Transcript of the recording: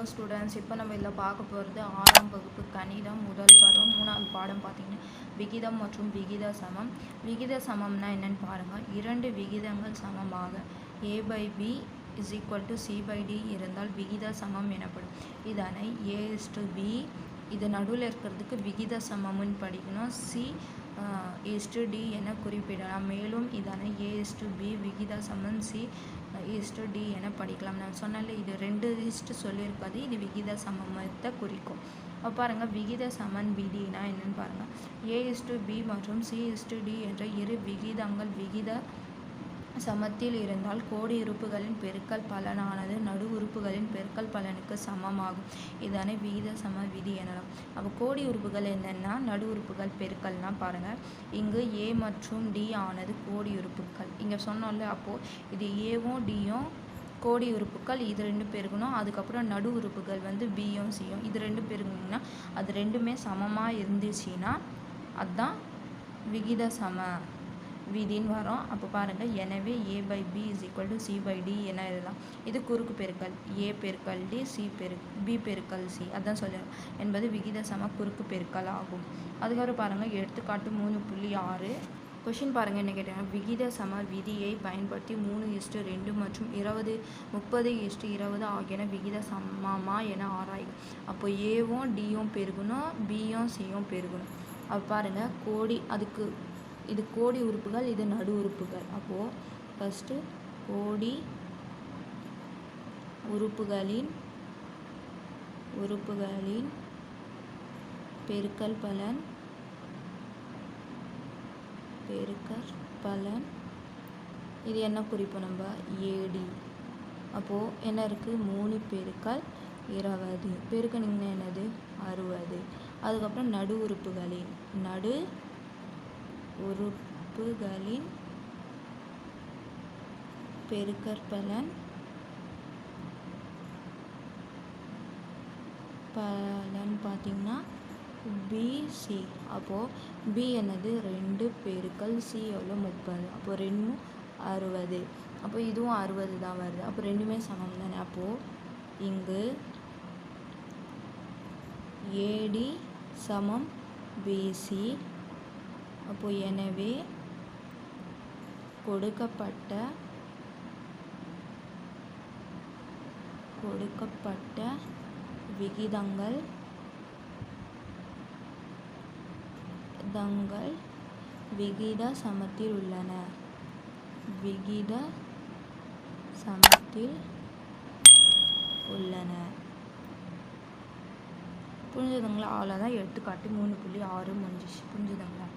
Hello students இப்போ நம்ம இதில் பார்க்க போகிறது ஆறாம் வகுப்பு கணிதம் முதல் பருவம் மூணாவது பாடம் பார்த்தீங்கன்னா விகிதம் மற்றும் விகித சமம். விகித சமம்னா என்னென்னு பாருங்கள் இரண்டு விகிதங்கள் சமமாக. A by B is equal to C by D இருந்தால் விகித சமம் எனப்படும். இதனை ஏ இஸ் டு பி இது நடுவில் இருக்கிறதுக்கு விகித சமம்னு படிக்கணும். சி இஸ் டு டி என குறிப்பிடலாம். மேலும் இதனை ஏ இஸ் டு பி விகித சமம் சி இஸ்டு டி என படிக்கலாம். நான் சொன்னால இது ரெண்டு இஸ்ட்டு சொல்லியிருப்பது இது விகித சமத்தை குறிக்கும். அப்போ பாருங்கள் விகித சமன் விதினா என்னென்னு பாருங்கள் ஏ இஸ்டு பி மற்றும் சி இஸ்டு டி என்ற இரு விகிதங்கள் விகித சமத்தில் இருந்தால் கோடி உறுப்புகளின் பெருக்கல் பலனானது நடு உறுப்புகளின் பெருக்கல் பலனுக்கு சமமாகும். இதனை விகித சம விதி எனலாம். அப்போ கோடி உறுப்புகள் என்னென்னா நடு உறுப்புகள் பெருக்கல்னால் பாருங்கள் இங்கு ஏ மற்றும் டி ஆனது கோடி உறுப்புகள். இங்கே சொன்னோம்ல அப்போது இது ஏவும் டியும் கோடி உறுப்புகள் இது ரெண்டு பெருகணும் அதுக்கப்புறம் நடு உறுப்புகள் வந்து பியும் சியும் இது ரெண்டு பெருகுனிங்கன்னா அது ரெண்டுமே சமமாக இருந்துச்சுன்னா அதுதான் விகித சம விதின்னு வரும். அப்போ பாருங்கள் எனவே A by B is equal to C by D என எழுதலாம். இது குறுக்கு பெருக்கல். ஏ பெருக்கல் டி சி பெரு பி பெருக்கல் சி அதான் சொல்ல என்பது விகித சம குறுக்கு பெருக்கல் ஆகும். அதுக்கப்புறம் பாருங்கள் எடுத்துக்காட்டு மூணு புள்ளி ஆறு. கொஷின் பாருங்கள் என்ன கேட்டாங்க? விகித சம விதியை பயன்படுத்தி மூணு இஸ்டு ரெண்டு மற்றும் இருபது முப்பது இஸ்டு இருபது ஆகியன விகித சமமா என ஆராயும். அப்போ ஏவும் டியும் பெருகணும் பியும் சியும் பெருகணும் அப்போ பாருங்கள் கோடி அதுக்கு இது கோடி உறுப்புகள் இது நடு உறுப்புகள். அப்போது ஃபஸ்ட்டு கோடி உறுப்புகளின் உறுப்புகளின் பெருக்கல் பலன் பெருக்கல் பலன். இது என்ன குறிப்போம் நம்ம ஏடி அப்போது என்ன இருக்குது மூணு பெருக்கல் இருபது. பெருக்கணிங்கன்னா என்னது? அறுபது. அதுக்கப்புறம் நடு உறுப்புகளின் நடு உறுப்புகளின் பெருக்கற்பலன் பலன் பார்த்திங்கன்னா பிசி அப்போது பி என்னது? ரெண்டு பெருக்கல் சி எவ்வளோ முப்பது. அப்போ ரெண்டும் அறுபது. அப்போ இதுவும் அறுபது தான் வருது. அப்போ ரெண்டுமே சமம் தானே? அப்போது இங்கு ஏடி சமம் பிசி அப்போ எனவே கொடுக்கப்பட்ட கொடுக்கப்பட்ட விகிதங்கள் தங்கள் விகித சமத்தில் உள்ளன. விகித சமத்தில் உள்ளன. புரிஞ்சுதுங்களா? அவ்வளோதான் எடுத்துக்காட்டு மூணு புள்ளி ஆறு முடிஞ்சிச்சு. புரிஞ்சுதுங்களா?